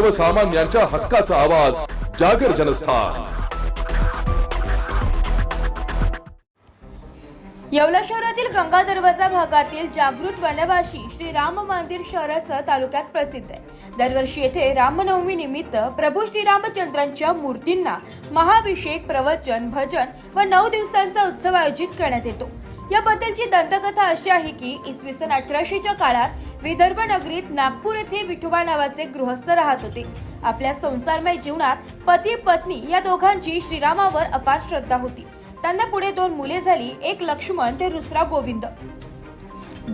सर्वसामान्यांच्या हक्काचा आवाज जागर जनस्थान. येवला शहरातील गंगा दरवाजा भागातील जागृत वनवासी श्री राम मंदिर शहरासह तालुक्यात प्रसिद्ध आहे. दरवर्षी येथे रामनवमी निमित्त प्रभू श्रीरामचंद्रांच्या मूर्तींना महाभिषेक प्रवचन भजन व नऊ दिवसांचा उत्सव आयोजित करण्यात येतो. याबद्दलची दंतकथा अशी आहे की इसवी सन अठराशेच्या काळात विदर्भ नगरीत नागपूर येथे विठोबा नावाचे गृहस्थ राहत होते. आपल्या संसारमय जीवनात पती पत्नी या दोघांची श्रीरामावर अपार श्रद्धा होती. त्यांना पुढे दोन मुले झाली एक लक्ष्मण ते दुसरा गोविंद.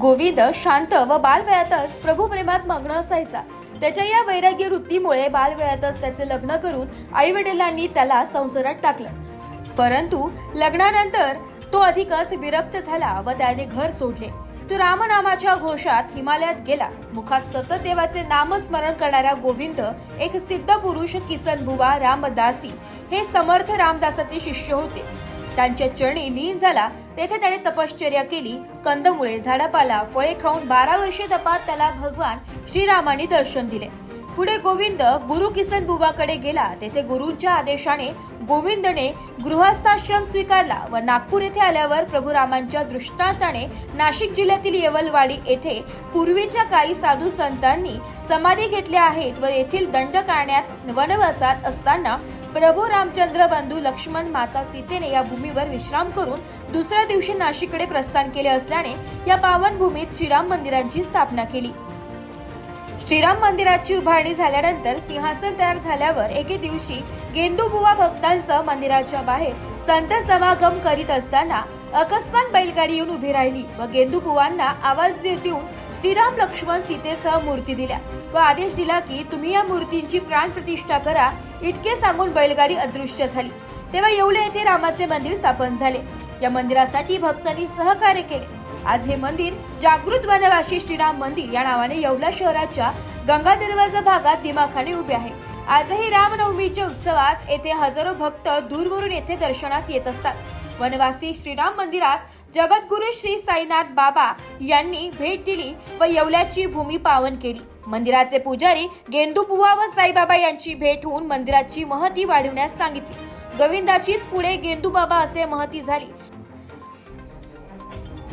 गोविंद शांत व बालवयातच प्रभू प्रेमात मग्न असायचा. त्याच्या या वैराग्य वृत्तीमुळे बालवयातच त्याचे लग्न करून आई वडिलांनी त्याला संसारात टाकलं. परंतु लग्नानंतर तो अधिकच विरक्त झाला व त्याने घर सोडले. तो रामनामाच्या घोषात हिमालयात गेला. मुखात सतत देवाचे नामस्मरण करणारा गोविंद एक सिद्ध पुरुष किसन बुवा रामदासी हे समर्थ रामदासाचे शिष्य होते. त्यांच्या चरणी लीन झाला. तेथे त्याने तपश्चर्या केली. कंदमुळे झाडापाला फळे खाऊन बारा वर्षे तपात त्याला भगवान श्रीरामाने दर्शन दिले. पुढे गोविंद गुरु किसन बुवाकडे गेला. तेथे गुरूंच्या आदेशाने गोविंदने गृहस्थाश्रम स्वीकारला व नागपूर येथे आल्यावर प्रभू रामांच्या दृष्टांताने नाशिक जिल्ह्यातील येवलवाडी येथे पूर्वीच्या काही साधू संतांनी समाधी घेतल्या आहेत व येथील दंड काढण्यात वनवासात असताना प्रभू रामचंद्र बंधू लक्ष्मण माता सीतेने या भूमीवर विश्राम करून दुसऱ्या दिवशी नाशिककडे प्रस्थान केले असल्याने या पावनभूमीत श्रीराम मंदिरांची स्थापना केली. श्रीराम मंदिराची उभारणी झाल्यानंतर सिंहासन तयार झाल्यावर एके दिवशी गेंदूबुवा भक्तांसह मंदिराच्या बाहेर संत समागम करीत असताना अकस्मात बैलगाडी येऊन उभी राहिली व गेंदूबुवांना आवाज दे- देऊन श्रीराम लक्ष्मण सीतेसह मूर्ती दिल्या व आदेश दिला की तुम्ही या मूर्तींची प्राण प्रतिष्ठा करा इतके सांगून बैलगाडी अदृश्य झाली. तेव्हा येवले येथे रामाचे मंदिर स्थापन झाले. या मंदिरासाठी भक्तांनी सहकार्य केले. आज हे मंदिर जागृत वनवासी श्रीराम मंदिर या नावाने येवला शहराच्या गंगा दरवाजा भागात दिमाखाने उभे आहे. आजही रामनवमीच्या उत्सवात येथे हजारो भक्त दूरवरून येथे दर्शनास येत असतात. वनवासी श्रीराम मंदिरास जगद्गुरु श्री साईनाथ बाबा यांनी भेट दिली व येवल्याची भूमी पावन केली. मंदिराचे पुजारी गेंदूपुवा व साईबाबा यांची भेट होऊन मंदिराची महती वाढवण्यास सांगितली. गोविंदाचीच पुढे गेंदूबाबा असे महती झाली.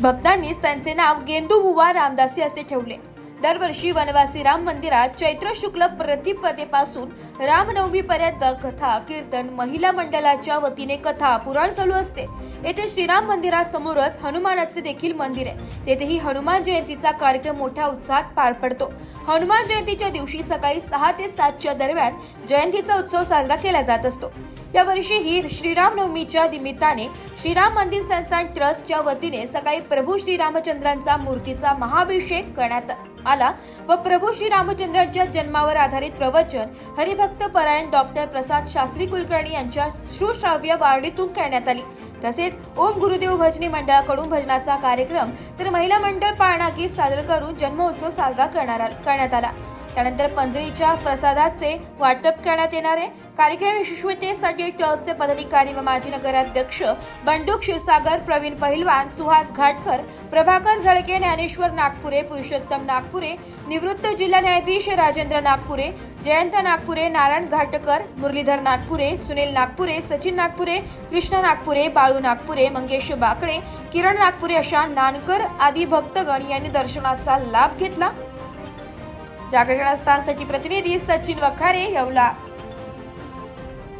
भक्तांनीच त्यांचे नाव गेंदूबुवा रामदासी असे ठेवले. दरवर्षी वनवासी राम मंदिरात चैत्र शुक्ल प्रतिपदेपासून रामनवमीपर्यंत कथा कीर्तन महिला मंडळाच्या वतीने कथा पुराण चालू असते. येथे श्रीराम मंदिरासमोरच हनुमानाचे देखील मंदिर आहे. तेथेही हनुमान जयंतीचा कार्यक्रम मोठ्या उत्साहात पार पडतो. हनुमान जयंतीच्या दिवशी सकाळी सहा ते सातच्या दरम्यान जयंतीचा उत्सव साजरा केला जात असतो. यावर्षीही श्रीराम नवमीच्या निमित्ताने श्रीराम मंदिर संस्थान ट्रस्टच्या वतीने सकाळी प्रभू श्रीरामचंद्रांचा मूर्तीचा महाभिषेक करण्यात आला व प्रभू श्रीरामचंद्रांच्या जन्मावर आधारित प्रवचन हरिभक्त परायण डॉक्टर प्रसाद शास्त्री कुलकर्णी यांच्या सुश्राव्य वारडीतून करण्यात आली. तसेच ओम गुरुदेव भजनी मंडळाकडून भजनाचा कार्यक्रम तर महिला मंडळ पाळणा गीत सादर करून जन्मोत्सव साजरा करण्यात आला. त्यानंतर पंजरीच्या प्रसादाचे वाटप करण्यात येणार आहे. कार्यक्रम यशस्वीतेसाठी ट्रस्टचे पदाधिकारी व माजी नगराध्यक्ष बंडू क्षीरसागर प्रवीण पहिलवान सुहास घाटकर प्रभाकर झळके ज्ञानेश्वर नागपुरे पुरुषोत्तम नागपुरे निवृत्त जिल्हा न्यायाधीश राजेंद्र नागपुरे जयंत नागपुरे नारायण घाटकर मुरलीधर नागपुरे सुनील नागपुरे सचिन नागपुरे कृष्ण नागपुरे बाळू नागपुरे मंगेश बाकडे किरण नागपुरे अशा नानकर आदी भक्तगण यांनी दर्शनाचा लाभ घेतला. जागरण स्थानसाठी प्रतिनिधी सचिन वखारे येवला.